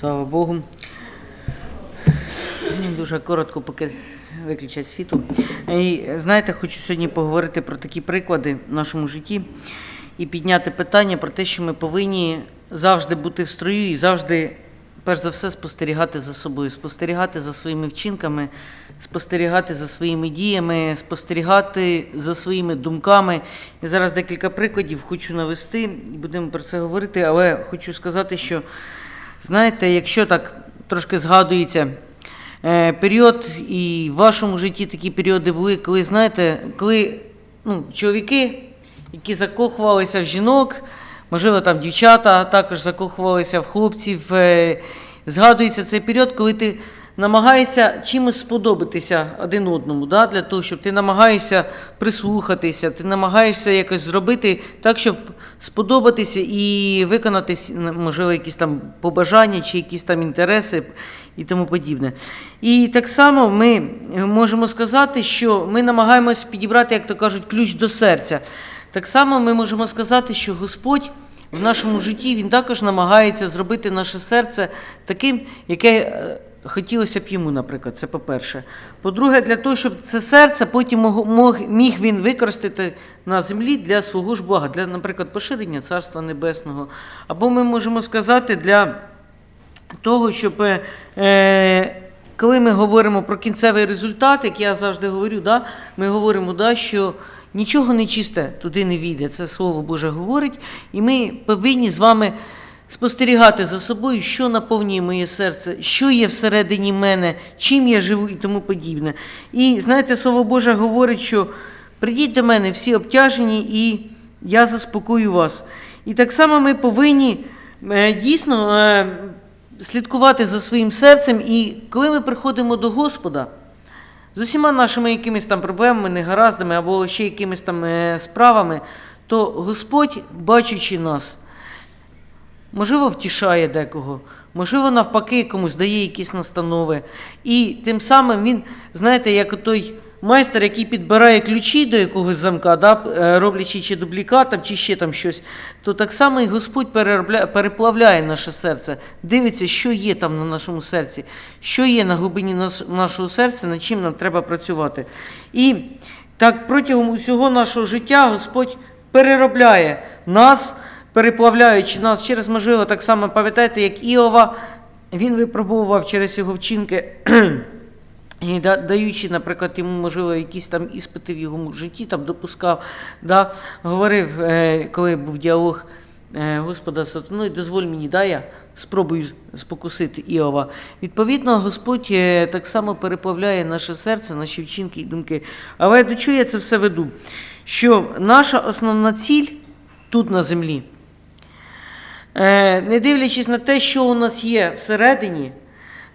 Слава Богу. Дуже коротко, поки виключать світло. І знаєте, хочу сьогодні поговорити про такі приклади в нашому житті і підняти питання про те, що ми повинні завжди бути в строю і завжди, перш за все, спостерігати за собою, спостерігати за своїми вчинками, спостерігати за своїми діями, спостерігати за своїми думками. І зараз декілька прикладів хочу навести, і будемо про це говорити, але хочу сказати, що знаєте, якщо так трошки згадується е, період, і в вашому житті такі періоди були, коли, знаєте, коли ну, чоловіки, які закохувалися в жінок, можливо, там дівчата також закохувалися в хлопців. е, Згадується цей період, коли ти намагаєшся чимось сподобатися один одному, да, для того, щоб ти намагаєшся прислухатися, ти намагаєшся якось зробити так, щоб сподобатися і виконати, можливо, якісь там побажання чи якісь там інтереси і тому подібне. І так само ми можемо сказати, що ми намагаємось підібрати, як то кажуть, ключ до серця. Так само ми можемо сказати, що Господь в нашому житті він також намагається зробити наше серце таким, яке е, хотілося б йому, наприклад. Це по-перше. По-друге, для того, щоб це серце потім мог, міг він використати на землі для свого ж блага, для, наприклад, поширення Царства Небесного. Або ми можемо сказати для того, щоб е, коли ми говоримо про кінцевий результат, як я завжди говорю, да, ми говоримо, да, що нічого нечисте туди не війде. Це Слово Боже говорить, і ми повинні з вами спостерігати за собою, що наповнює моє серце, що є всередині мене, чим я живу і тому подібне. І знаєте, Слово Боже говорить, що прийдіть до мене всі обтяжені, і я заспокою вас. І так само ми повинні е, дійсно е, слідкувати за своїм серцем, і коли ми приходимо до Господа з усіма нашими якимись там проблемами, негараздами або ще якимись там е, справами, то Господь, бачачи нас, можливо, втішає декого, можливо, навпаки, комусь дає якісь настанови. І тим самим він, знаєте, як той майстер, який підбирає ключі до якогось замка, да, е, роблячи чи дублікатом, чи ще там щось, то так само і Господь переплавляє наше серце, дивиться, що є там на нашому серці, що є на глибині нашого серця, над чим нам треба працювати. І так протягом усього нашого життя Господь переробляє нас переплавляючи нас через, можливо, так само пам'ятаєте, як Іова, він випробовував через його вчинки, і да- даючи, наприклад, йому, можливо, якісь там іспити в його житті, там допускав, да, говорив, е, коли був діалог е, Господа сатаною, дозволь мені, да, я спробую спокусити Іова. Відповідно, Господь е, так само переплавляє наше серце, наші вчинки і думки. Але до чого я це все веду? Що наша основна ціль тут на землі. Е, Не дивлячись на те, що у нас є всередині,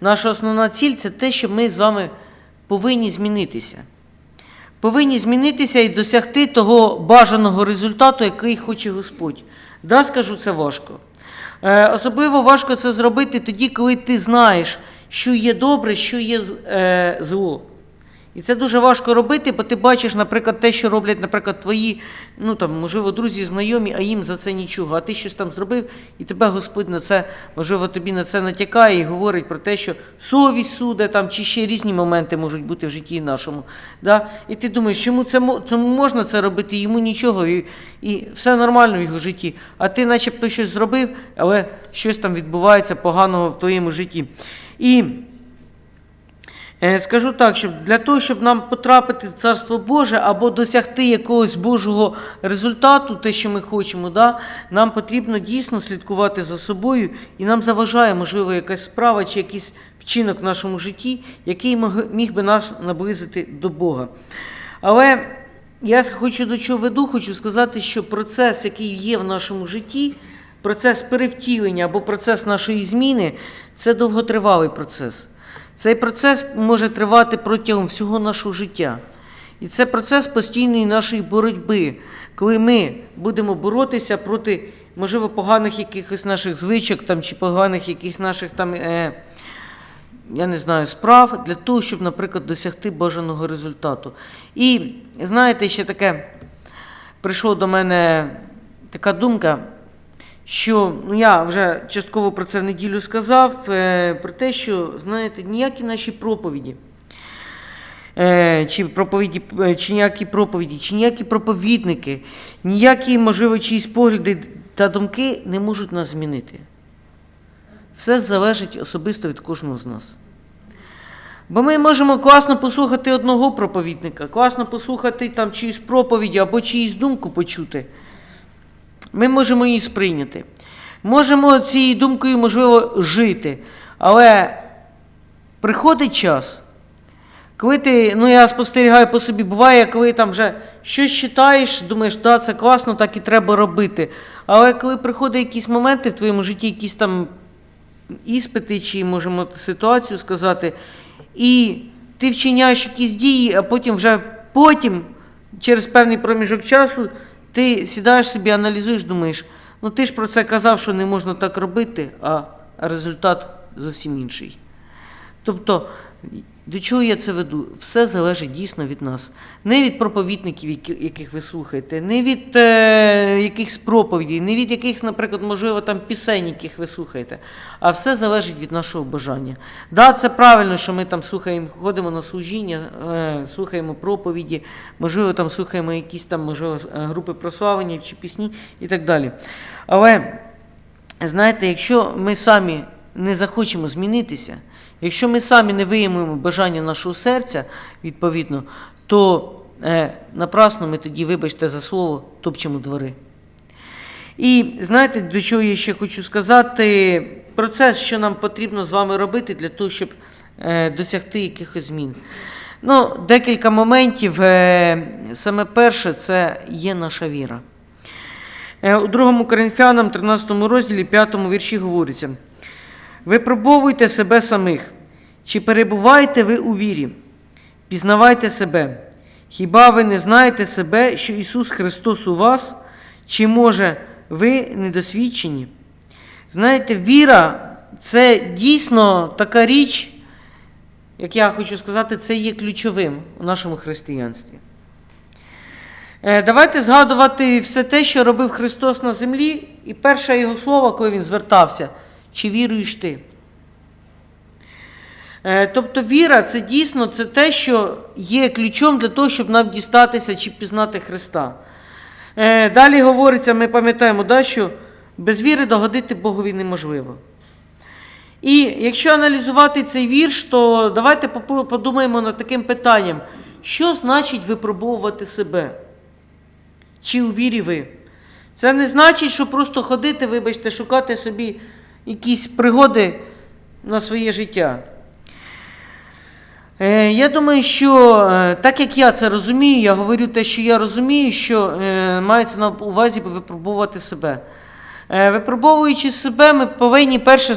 наша основна ціль це те, що ми з вами повинні змінитися. Повинні змінитися і досягти того бажаного результату, який хоче Господь. Да, скажу, це важко. Е, Особливо важко це зробити тоді, коли ти знаєш, що є добре, що є е, зло. І це дуже важко робити, бо ти бачиш, наприклад, те, що роблять, наприклад, твої, ну там, можливо, друзі, знайомі, а їм за це нічого. А ти щось там зробив, і тебе Господь на це, можливо, тобі на це натякає і говорить про те, що совість суде там, чи ще різні моменти можуть бути в житті нашому. Да? І ти думаєш, чому це цьому можна це робити, йому нічого, і, і все нормально в його житті. А ти начебто щось зробив, але щось там відбувається поганого в твоєму житті. І Скажу так, що для того, щоб нам потрапити в Царство Боже або досягти якогось Божого результату, те, що ми хочемо, да, нам потрібно дійсно слідкувати за собою, і нам заважає, можливо, якась справа чи якийсь вчинок в нашому житті, який міг би нас наблизити до Бога. Але я хочу до чого веду, хочу сказати, що процес, який є в нашому житті, процес перевтілення або процес нашої зміни, це довготривалий процес. Цей процес може тривати протягом всього нашого життя. І це процес постійної нашої боротьби, коли ми будемо боротися проти, можливо, поганих якихось наших звичок там, чи поганих якихось наших там, е, я не знаю, справ для того, щоб, наприклад, досягти бажаного результату. І знаєте, ще таке прийшла до мене така думка, що ну, я вже частково про це в неділю сказав, е, про те, що, знаєте, ніякі наші проповіді, е, чи проповіді, е, чи ніякі проповіді, чи ніякі проповідники, ніякі, можливо, чиїсь погляди та думки не можуть нас змінити. Все залежить особисто від кожного з нас. Бо ми можемо класно послухати одного проповідника, класно послухати там чиюсь проповіді або чиюсь думку почути. Ми можемо її сприйняти. Можемо цією думкою, можливо, жити. Але приходить час, коли ти, ну я спостерігаю по собі, буває, коли там вже щось читаєш, думаєш, да, це класно, так і треба робити. Але коли приходять якісь моменти в твоєму житті, якісь там іспити, чи можемо ситуацію сказати, і ти вчиняєш якісь дії, а потім вже потім, через певний проміжок часу, ти сідаєш собі, аналізуєш, думаєш, ну ти ж про це казав, що не можна так робити, а результат зовсім інший. Тобто, до чого я це веду? Все залежить дійсно від нас. Не від проповідників, яких ви слухаєте, не від е, якихось проповідей, не від якихось, наприклад, можливо, там пісень, яких ви слухаєте, а все залежить від нашого бажання. Да, це правильно, що ми там слухаємо, ходимо на служіння, е, слухаємо проповіді, можливо, там слухаємо якісь там, можливо, е, групи прославлення чи пісні і так далі. Але Знаєте, якщо ми самі не захочемо змінитися, якщо ми самі не виявимо бажання нашого серця, відповідно, то е, напрасно ми тоді, вибачте за слово, топчемо двори. І знаєте, до чого я ще хочу сказати? Процес, що нам потрібно з вами робити для того, щоб е, досягти якихось змін. Ну, декілька моментів. Е, саме перше, це є наша віра. Е, У 2 Коринфянам, 13 розділі, 5 вірші говориться: Випробовуйте себе самих, чи перебуваєте ви у вірі, пізнавайте себе. Хіба ви не знаєте себе, що Ісус Христос у вас, чи може ви недосвідчені? Знаєте, віра це дійсно така річ, як я хочу сказати, це є ключовим у нашому християнстві. Е, Давайте згадувати все те, що робив Христос на землі, і перше його слово, коли він звертався, чи віруєш ти? Е, Тобто віра це дійсно це те, що є ключом для того, щоб нам дістатися чи пізнати Христа. Е, Далі говориться, ми пам'ятаємо, да, що без віри догодити Богові неможливо. І якщо аналізувати цей вірш, то давайте подумаємо над таким питанням: що значить випробовувати себе? Чи у вірі ви? Це не значить, що просто ходити, вибачте, шукати собі якісь пригоди на своє життя. Е, Я думаю, що е, так як я це розумію, я говорю те, що я розумію, що е, мається на увазі випробувати себе. Випробовуючи себе, ми повинні перше,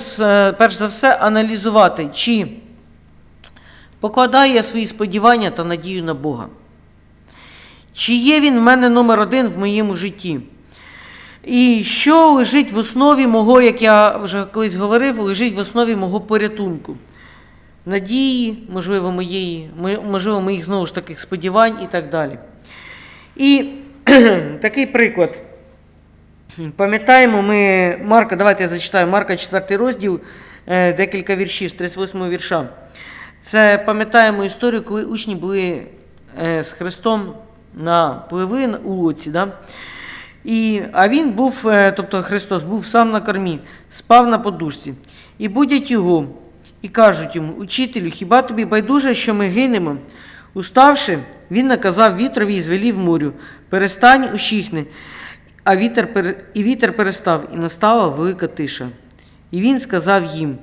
перш за все аналізувати, чи покладаю я свої сподівання та надію на Бога. Чи є він в мене номер один в моєму житті? І що лежить в основі мого, як я вже колись говорив, лежить в основі мого порятунку? Надії, можливо, моєї, можливо, моїх знову ж таких сподівань і так далі. І такий приклад. Пам'ятаємо, ми Марка, давайте я зачитаю Марка 4 розділ, е, декілька віршів з 38 вірша. Це пам'ятаємо історію, коли учні були е, з Христом на пливи у лодці. Да? І, а він був, е, тобто Христос, був сам на кормі, спав на подушці. І будять його, і кажуть йому, учителю, хіба тобі байдуже, що ми гинемо? Уставши, він наказав вітрові і звелів морю, перестань ущихни. А вітер, і вітер перестав, і настала велика тиша. І він сказав їм: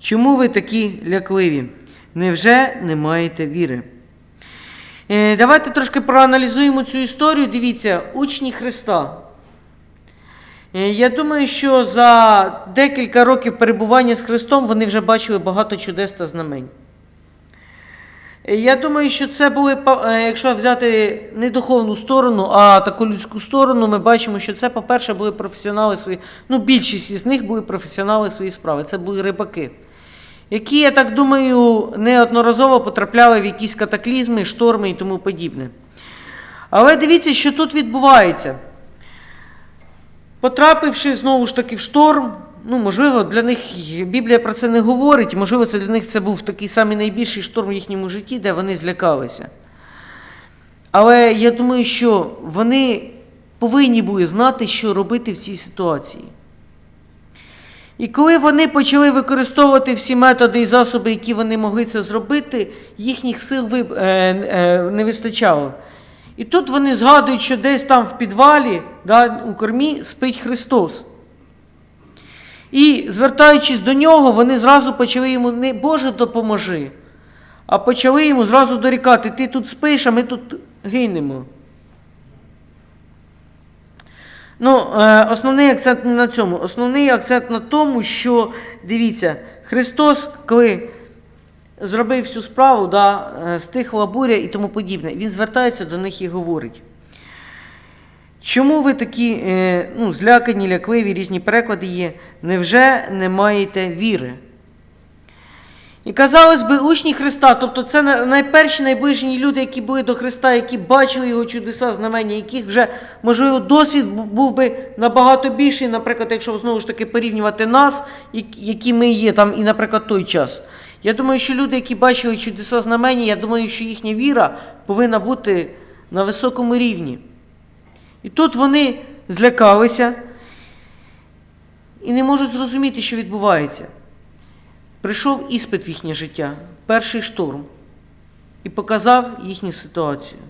Чому ви такі лякливі? Невже не маєте віри? Е, Давайте трошки проаналізуємо цю історію. Дивіться, учні Христа. Е, Я думаю, що за декілька років перебування з Христом вони вже бачили багато чудес та знамень. Е, Я думаю, що це були, е, якщо взяти не духовну сторону, а таку людську сторону, ми бачимо, що це, по-перше, були професіонали свої, ну, більшість із них були професіонали свої справи. Це були рибаки, які, я так думаю, неодноразово потрапляли в якісь катаклізми, шторми і тому подібне. Але дивіться, що тут відбувається. Потрапивши знову ж таки в шторм, ну, можливо, для них Біблія про це не говорить, можливо, це для них це був такий самий найбільший шторм в їхньому житті, де вони злякалися. Але я думаю, що вони повинні були знати, що робити в цій ситуації. І коли вони почали використовувати всі методи і засоби, які вони могли це зробити, їхніх сил е, е, не вистачало. І тут вони згадують, що десь там в підвалі, да, у кормі, спить Христос. І звертаючись до нього, вони зразу почали йому не Боже допоможи, а почали йому зразу дорікати: ти тут спиш, а ми тут гинемо. Ну, е, основний акцент не на цьому. Основний акцент на тому, що дивіться, Христос, коли зробив всю справу, да, е, стихла буря і тому подібне, Він звертається до них і говорить. Чому ви такі е, ну, злякані, лякливі, різні переклади є? Невже не маєте віри? І казалось би, учні Христа, тобто це найперші найближні люди, які були до Христа, які бачили його чудеса, знамення, яких вже, можливо, досвід був би набагато більший, наприклад, якщо знову ж таки порівнювати нас, які ми є там, і, наприклад, той час. Я думаю, що люди, які бачили чудеса знамення, я думаю, що їхня віра повинна бути на високому рівні. І тут вони злякалися і не можуть зрозуміти, що відбувається. Прийшов іспит в їхнє життя, перший шторм, і показав їхню ситуацію.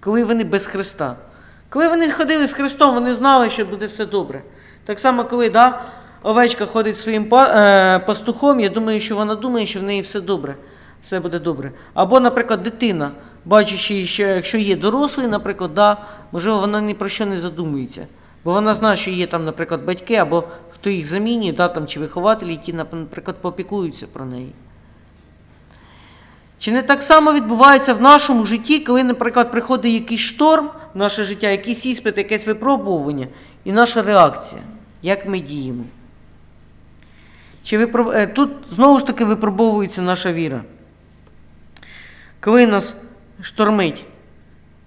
Коли вони без Христа. Коли вони ходили з Христом, вони знали, що буде все добре. Так само, коли да, овечка ходить своїм е, пастухом, я думаю, що вона думає, що в неї все добре, все буде добре. Або, наприклад, дитина, бачачи, що якщо є дорослий, наприклад, да, можливо, вона ні про що не задумується. Бо вона знає, що є там, наприклад, батьки, або хто їх замінює, да, там, чи вихователі, які, наприклад, попікуються про неї. Чи не так само відбувається в нашому житті, коли, наприклад, приходить якийсь шторм в наше життя, якийсь іспит, якесь випробування, і наша реакція, як ми діємо? Чи випро- е, Тут знову ж таки випробовується наша віра. Коли нас штормить,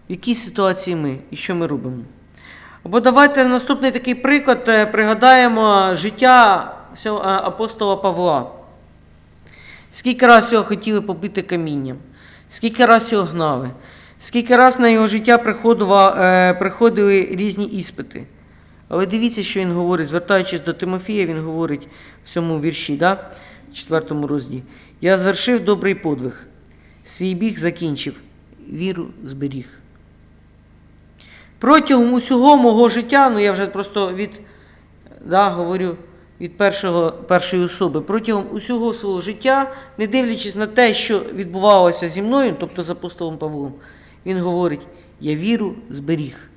в якій ситуації ми і що ми робимо? Або давайте наступний такий приклад е, пригадаємо життя е, апостола Павла. Скільки раз його хотіли побити камінням, скільки раз його гнали, скільки раз на його життя приходили різні іспити. Але дивіться, що він говорить, звертаючись до Тимофія, він говорить в цьому вірші, да? в четвертому розділі. Я звершив добрий подвиг, свій біг закінчив, віру зберіг. Протягом усього мого життя, ну я вже просто від, да, говорю від першого, першої особи, протягом усього свого життя, не дивлячись на те, що відбувалося зі мною, тобто з апостолом Павлом, він говорить: я віру зберіг.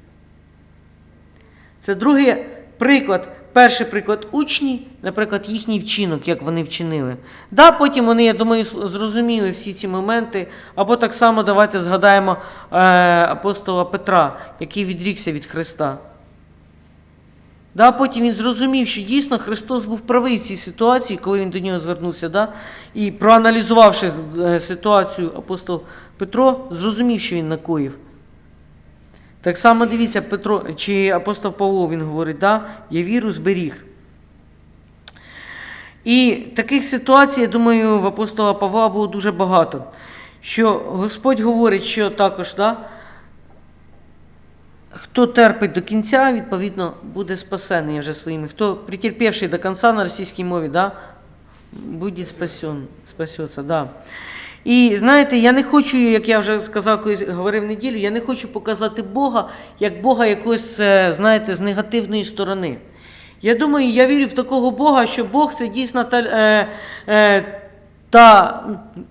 Це другий приклад. Перший приклад учні, наприклад, їхній вчинок, як вони вчинили. Да, потім вони, я думаю, зрозуміли всі ці моменти. Або так само давайте згадаємо е, апостола Петра, який відрікся від Христа. Да, потім він зрозумів, що дійсно Христос був правий в цій ситуації, коли він до нього звернувся. Да? І проаналізувавши е, ситуацію, апостол Петро зрозумів, що він накоїв. Так само дивіться, Петро чи апостол Павло він говорить, да, я віру зберіг. І таких ситуацій, я думаю, в апостола Павла було дуже багато. Що Господь говорить, що також, да, хто терпить до кінця, відповідно, буде спасений вже своїми. Хто претерпівший до кінця на російській мові, да, буде спасен, спасеться. Да. І знаєте, я не хочу, як я вже сказав, коли говорив неділю, я не хочу показати Бога як Бога якось, е, знаєте, з негативної сторони. Я думаю, я вірю в такого Бога, що Бог це дійсно та, е, е, та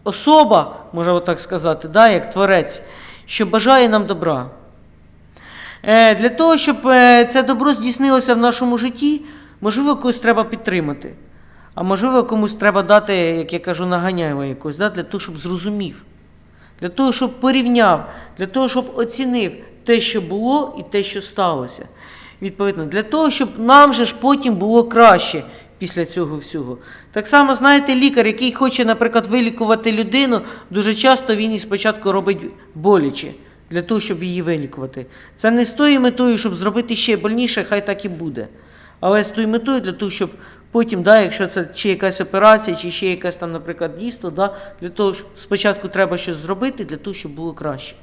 особа, можна так сказати, да, як творець, що бажає нам добра. Е, Для того, щоб е, це добро здійснилося в нашому житті, можливо, когось треба підтримати. А можливо, комусь треба дати, як я кажу, наганяємо якось, да, для того, щоб зрозумів, для того, щоб порівняв, для того, щоб оцінив те, що було, і те, що сталося. Відповідно, для того, щоб нам же ж потім було краще після цього всього. Так само, знаєте, лікар, який хоче, наприклад, вилікувати людину, дуже часто він і спочатку робить боляче. для того, щоб її вилікувати. Це не з тою метою, щоб зробити ще больніше, хай так і буде. Але з тою метою для того, щоб потім, да, якщо це чи якась операція, чи ще якась там, наприклад, дійство, да, для того, щоб спочатку треба щось зробити, для того, щоб було краще.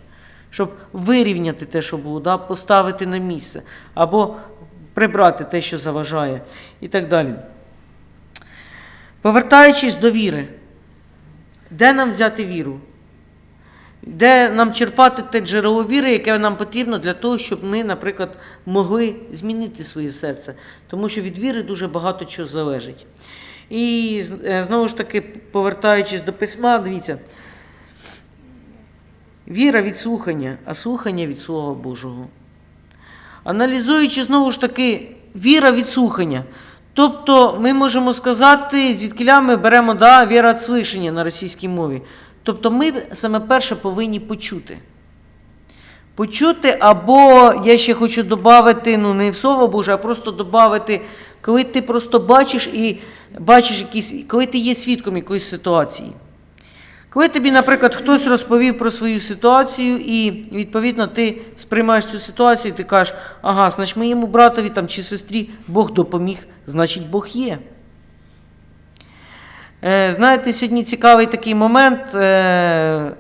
Щоб вирівняти те, що було, да, поставити на місце, або прибрати те, що заважає, і так далі. Повертаючись до віри, де нам взяти віру? Де нам черпати те джерело віри, яке нам потрібно для того, щоб ми, наприклад, могли змінити своє серце. Тому що від віри дуже багато чого залежить. І е, знову ж таки, повертаючись до письма, дивіться. Віра від слухання, а слухання від Слова Божого. Аналізуючи знову ж таки віра від слухання. Тобто ми можемо сказати, звідкиля ми беремо да, віра від слишення на російській мові. Тобто ми саме перше повинні почути. Почути, або я ще хочу додати, ну не в слово Боже, а просто додати, коли ти просто бачиш і бачиш якісь, коли ти є свідком якоїсь ситуації. Коли тобі, наприклад, хтось розповів про свою ситуацію, і відповідно ти сприймаєш цю ситуацію, і ти кажеш, ага, значить моєму братові там, чи сестрі Бог допоміг, значить Бог є. Е, знаєте, сьогодні цікавий такий момент. Е,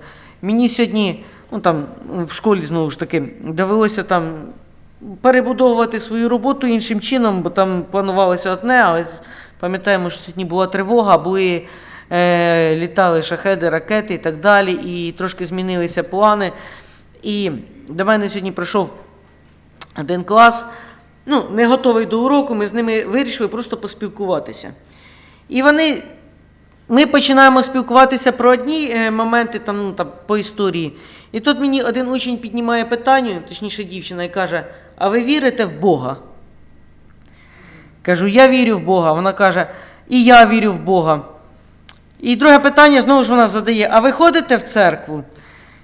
мені сьогодні, ну там в школі знову ж таки, довелося там перебудовувати свою роботу іншим чином, бо там планувалося одне, але пам'ятаємо, що сьогодні була тривога, були е, літали шахеди, ракети і так далі, і трошки змінилися плани. І до мене сьогодні прийшов один клас, ну, не готовий до уроку, ми з ними вирішили просто поспілкуватися. І вони, ми починаємо спілкуватися про одні е, моменти там, ну, там, по історії. І тут мені один учень піднімає питання, точніше дівчина, і каже: А ви вірите в Бога? Кажу, я вірю в Бога. Вона каже, і я вірю в Бога. І друге питання знову ж вона задає: А ви ходите в церкву?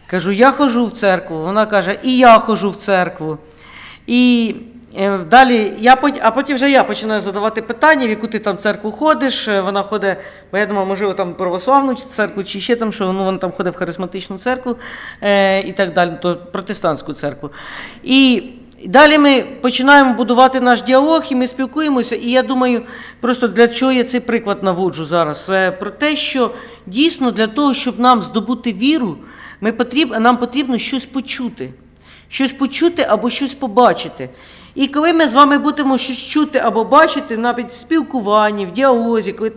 Кажу, я ходжу в церкву. Вона каже, і я ходжу в церкву. І далі, я, а потім вже я починаю задавати питання, в яку ти там церкву ходиш. Е, Вона ходить, бо я думаю, можливо, там православну церкву, чи ще там, що ну, вона там ходить в харизматичну церкву е, і так далі, то протестантську церкву. І Далі ми починаємо будувати наш діалог, і ми спілкуємося. І я думаю, просто для чого я цей приклад наводжу зараз? Е, Про те, що дійсно для того, щоб нам здобути віру, ми потріб, нам потрібно щось почути. Щось почути або щось побачити. І коли ми з вами будемо щось чути або бачити, навіть в спілкуванні, в діалозі, коли,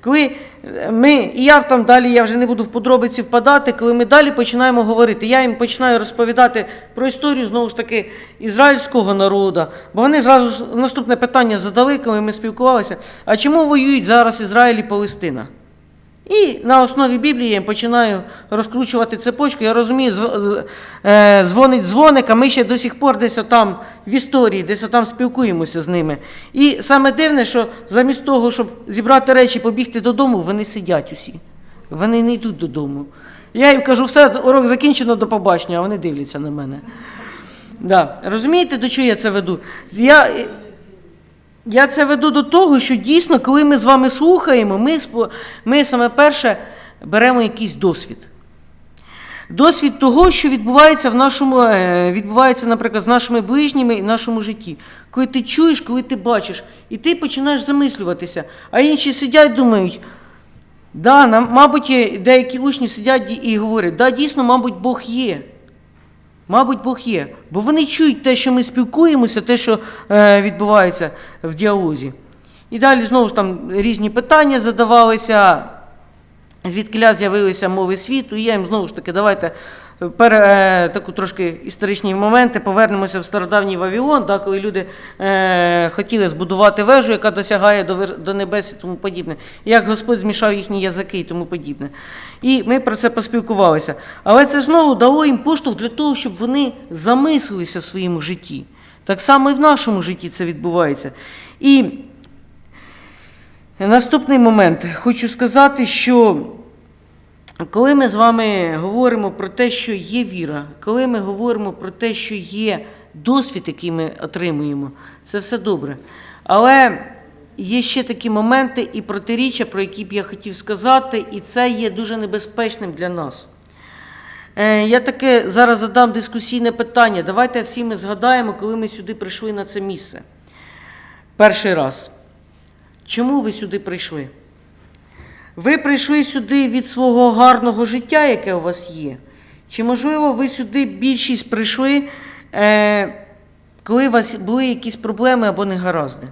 коли е, ми, і я там далі, я вже не буду в подробиці впадати, коли ми далі починаємо говорити, я їм починаю розповідати про історію знову ж таки ізраїльського народу, бо вони зразу наступне питання задали, коли ми спілкувалися: а чому воюють зараз Ізраїль і Палестина? І на основі Біблії я починаю розкручувати цепочку. Я розумію, е, дзвонить дзвоник, а ми ще до сих пор десь отам в історії, десь отам спілкуємося з ними. І саме дивне, що замість того, щоб зібрати речі, побігти додому, вони сидять усі. Вони не йдуть додому. Я їм кажу, все, урок закінчено, до побачення, а вони дивляться на мене. Да. Розумієте, до чого я це веду? Я, я це веду до того, що дійсно, коли ми з вами слухаємо, ми, ми саме перше беремо якийсь досвід. Досвід того, що відбувається в нашому, е, відбувається, наприклад, з нашими ближніми і в нашому житті. Коли ти чуєш, коли ти бачиш, і ти починаєш замислюватися, а інші сидять, думають, да, нам, мабуть, деякі учні сидять і- говорять, да, дійсно, мабуть, Бог є. Мабуть, Бог є. Бо вони чують те, що ми спілкуємося, те, що е, відбувається в діалозі. І далі знову ж там різні питання задавалися, звідкиля з'явилися мови світу, і я їм знову ж таки, давайте пере, е, таку трошки історичні моменти, повернемося в стародавній Вавилон, да, коли люди е, хотіли збудувати вежу, яка досягає до, до небес і тому подібне. Як Господь змішав їхні язики і тому подібне. І ми про це поспілкувалися. Але це знову дало їм поштовх для того, щоб вони замислилися в своєму житті. Так само і в нашому житті це відбувається. І Наступний момент. Хочу сказати, що коли ми з вами говоримо про те, що є віра, коли ми говоримо про те, що є досвід, який ми отримуємо, це все добре. Але є ще такі моменти і протиріччя, про які б я хотів сказати, і це є дуже небезпечним для нас. Е, Я таке зараз задам дискусійне питання. Давайте всі ми згадаємо, коли ми сюди прийшли на це місце. Перший раз. Чому ви сюди прийшли? Ви прийшли сюди від свого гарного життя, яке у вас є? Чи, можливо, ви сюди більшість прийшли, е, коли у вас були якісь проблеми або негаразди?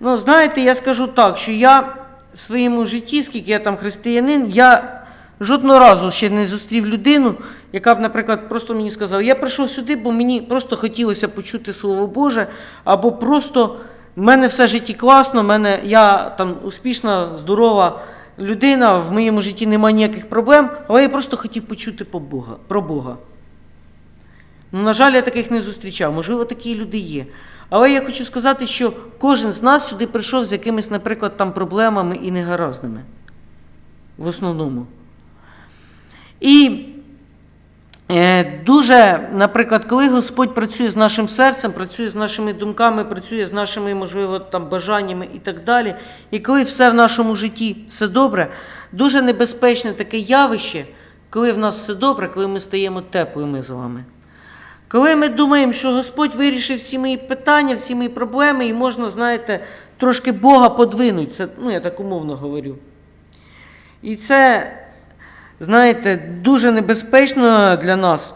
Ну, знаєте, я скажу так, що я в своєму житті, скільки я там християнин, я жодного разу ще не зустрів людину, яка б, наприклад, просто мені сказала, я прийшов сюди, бо мені просто хотілося почути Слово Боже, або просто в мене все житті класно, мене, я там успішна, здорова людина, в моєму житті немає ніяких проблем, але я просто хотів почути по Бога, про Бога. Ну, на жаль, я таких не зустрічав. Можливо, такі люди є. Але я хочу сказати, що кожен з нас сюди прийшов з якимись, наприклад, там проблемами і негаразними. В основному. І дуже, наприклад, коли Господь працює з нашим серцем, працює з нашими думками, працює з нашими, можливо, там бажаннями і так далі. І коли все в нашому житті все добре, дуже небезпечне таке явище, коли в нас все добре, коли ми стаємо теплими з вами. Коли ми думаємо, що Господь вирішив всі мої питання, всі мої проблеми, і можна, знаєте, трошки Бога подвинути, це, ну, я так умовно говорю. І це, знаєте, дуже небезпечно для нас.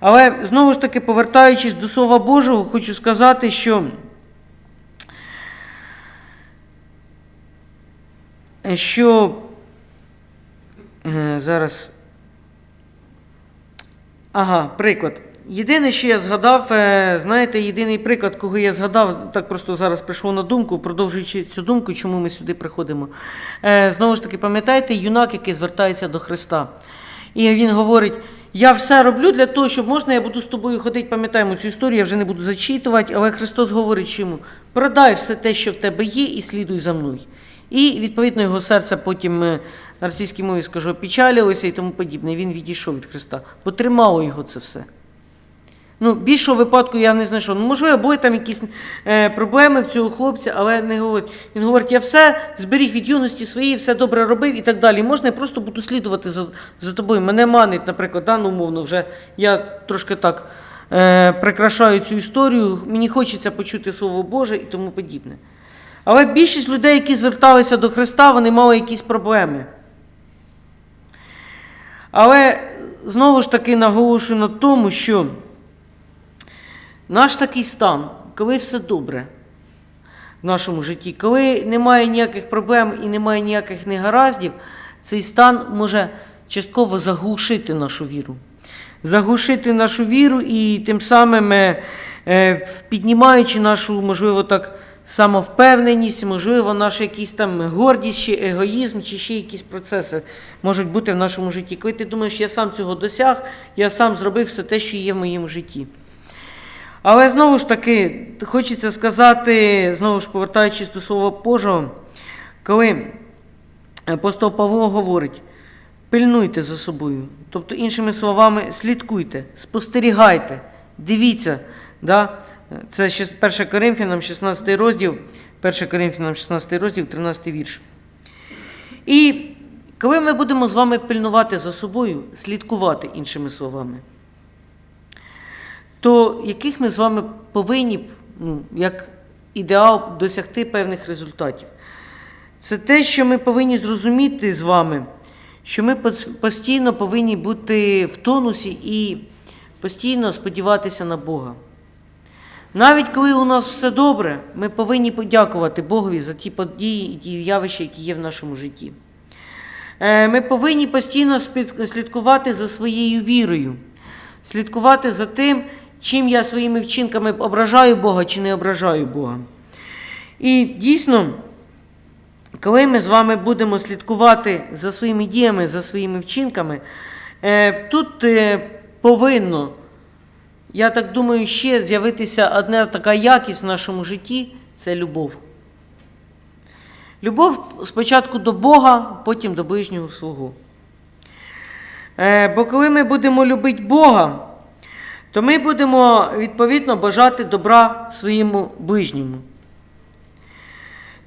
Але знову ж таки, повертаючись до Слова Божого, хочу сказати, що що е, зараз. Ага, приклад. Єдине, що я згадав, е, знаєте, єдиний приклад, кого я згадав, так просто зараз прийшло на думку, продовжуючи цю думку, чому ми сюди приходимо. Е, Знову ж таки, пам'ятаєте, юнак, який звертається до Христа. І він говорить: я все роблю для того, щоб можна, я буду з тобою ходити, пам'ятаємо цю історію, я вже не буду зачитувати, але Христос говорить йому: продай все те, що в тебе є, і слідуй за мною. І відповідно його серце потім е, на російській мові скажу, опечалилося і тому подібне. Він відійшов від Христа, бо тримало його це все. Ну, більшого випадку я не знайшов. Ну, можливо, були там якісь е, проблеми в цього хлопця, але не говорить. Він говорить, я все зберіг від юності своєї, все добре робив і так далі. Можна я просто буду слідувати за, за тобою. Мене манить, наприклад, да, ну, умовно, вже я трошки так е, прикрашаю цю історію, мені хочеться почути Слово Боже і тому подібне. Але більшість людей, які зверталися до Христа, вони мали якісь проблеми. Але знову ж таки наголошую на тому, що наш такий стан, коли все добре в нашому житті, коли немає ніяких проблем і немає ніяких негараздів, цей стан може частково заглушити нашу віру. Заглушити нашу віру і тим самим е, е, піднімаючи нашу, можливо, так, самовпевненість, можливо, наша якісь там гордість чи егоїзм, чи ще якісь процеси можуть бути в нашому житті. Коли ти думаєш, я сам цього досяг, я сам зробив все те, що є в моєму житті. Але знову ж таки, хочеться сказати, знову ж повертаючись до Слова Божого, коли апостол Павло говорить, пильнуйте за собою. Тобто, іншими словами, слідкуйте, спостерігайте, дивіться. Да? Це 1 Коринфянам, 16 розділ, 1 Коринфянам, 16 розділ, 13 вірш. І коли ми будемо з вами пильнувати за собою, слідкувати іншими словами, то яких ми з вами повинні, ну, як ідеал, досягти певних результатів? Це те, що ми повинні зрозуміти з вами, що ми постійно повинні бути в тонусі і постійно сподіватися на Бога. Навіть коли у нас все добре, ми повинні подякувати Богові за ті події і ті явища, які є в нашому житті. Е, Ми повинні постійно слідкувати за своєю вірою, слідкувати за тим, чим я своїми вчинками ображаю Бога чи не ображаю Бога. І дійсно, коли ми з вами будемо слідкувати за своїми діями, за своїми вчинками, е, тут е, повинно, я так думаю, ще з'явитися одна така якість в нашому житті це любов. Любов спочатку до Бога, потім до ближнього свого. Е, Бо коли ми будемо любити Бога, то ми будемо відповідно бажати добра своєму ближньому.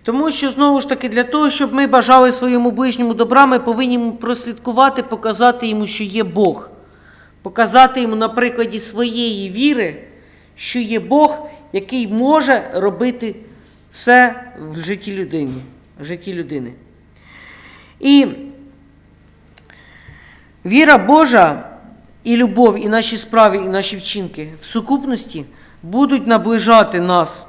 Тому що знову ж таки, для того, щоб ми бажали своєму ближньому добра, ми повинні прослідкувати, показати йому, що є Бог. Показати йому на прикладі своєї віри, що є Бог, який може робити все в житті людини. В житті людини. І віра Божа і любов, і наші справи, і наші вчинки в сукупності будуть наближати нас,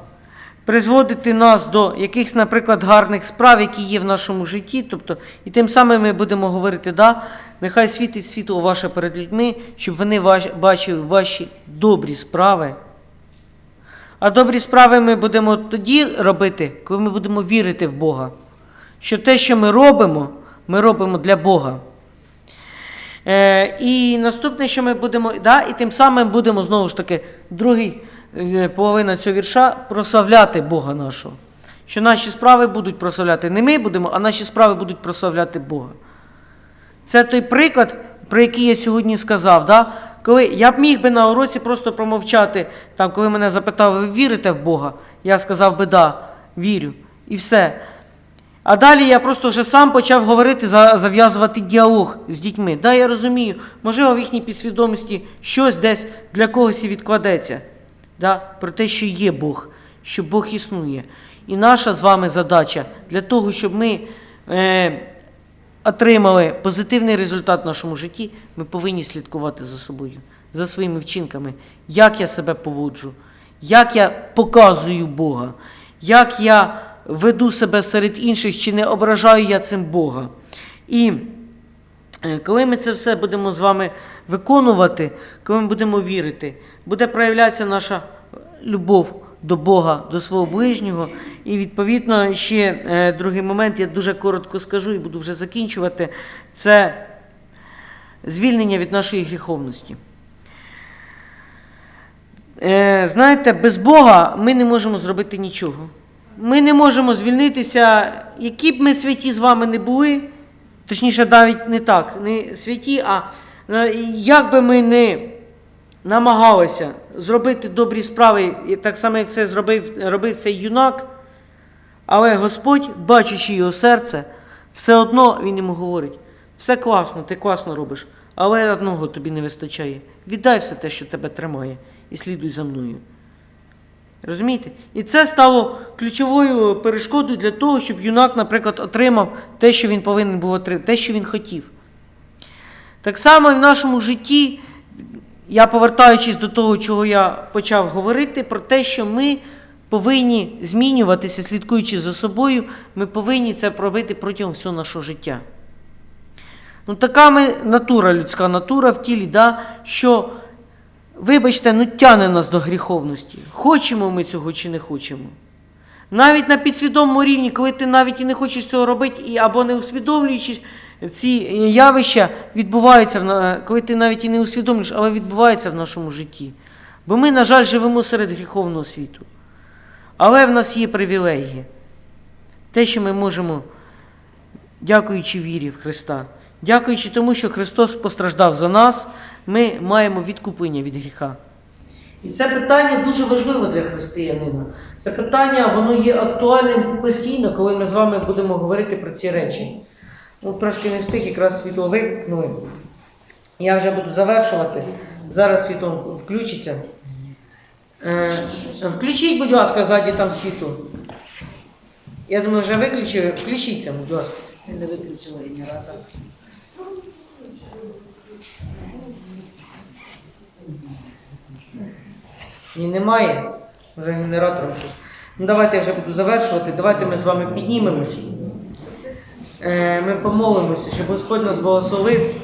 призводити нас до якихось, наприклад, гарних справ, які є в нашому житті. Тобто, і тим самим ми будемо говорити, да, нехай світить світло ваше перед людьми, щоб вони бачили ваші добрі справи. А добрі справи ми будемо тоді робити, коли ми будемо вірити в Бога. Що те, що ми робимо, ми робимо для Бога. Е, і наступне, що ми будемо, да, і тим самим будемо знову ж таки, другий е, половина цього вірша прославляти Бога нашого. Що наші справи будуть прославляти не ми будемо, а наші справи будуть прославляти Бога. Це той приклад, про який я сьогодні сказав. Да? Коли я б міг би на уроці просто промовчати, там, коли мене запитали, ви вірите в Бога? Я сказав би да, вірю. І все. А далі я просто вже сам почав говорити, за- зав'язувати діалог з дітьми. Да, я розумію, можливо, в їхній підсвідомості щось десь для когось і відкладеться. Да, про те, що є Бог, що Бог існує. І наша з вами задача для того, щоб ми е, отримали позитивний результат в нашому житті, ми повинні слідкувати за собою, за своїми вчинками, як я себе поводжу, як я показую Бога, як я веду себе серед інших, чи не ображаю я цим Бога. І Е, Коли ми це все будемо з вами виконувати, коли ми будемо вірити, буде проявлятися наша любов до Бога, до свого ближнього. І відповідно ще е, другий момент, я дуже коротко скажу і буду вже закінчувати, це звільнення від нашої гріховності. Е, знаєте, без Бога ми не можемо зробити нічого. Ми не можемо звільнитися, які б ми святі з вами не були, точніше, навіть не так, не святі, а е, як би ми не намагалися зробити добрі справи, так само, як це зробив, робив цей юнак, але Господь, бачачи його серце, все одно він йому говорить: все класно, ти класно робиш, але одного тобі не вистачає. Віддай все те, що тебе тримає, і слідуй за мною. Розумієте? І це стало ключовою перешкодою для того, щоб юнак, наприклад, отримав те, що він повинен був отримати, те, що він хотів. Так само і в нашому житті, я повертаючись до того, чого я почав говорити, про те, що ми повинні змінюватися, слідкуючи за собою, ми повинні це робити протягом всього нашого життя. Ну, така ми натура, людська натура в тілі, да, що, вибачте, ну тяне нас до гріховності. Хочемо ми цього чи не хочемо. Навіть на підсвідомому рівні, коли ти навіть і не хочеш цього робити, або не усвідомлюючи ці явища, відбуваються, коли ти навіть і не усвідомлюєш, але відбуваються в нашому житті. Бо ми, на жаль, живемо серед гріховного світу. Але в нас є привілегії. Те, що ми можемо дякуючи вірі в Христа, дякуючи тому, що Христос постраждав за нас, ми маємо відкуплення від гріха. І це питання дуже важливе для християнина. Це питання, воно є актуальним постійно, коли ми з вами будемо говорити про ці речі. Ну, трошки не встиг, якраз світло вимкнули. Я вже буду завершувати. Зараз світло включиться. Е, включіть, будь ласка, ззаді там світло. Я думаю, вже виключили. Включіть там, будь ласка. Я не виключила генератор. Ні, немає. Вже генератором щось. Ну давайте я вже буду завершувати. Давайте ми з вами піднімемося. Е, Ми помолимося, щоб Господь нас благословив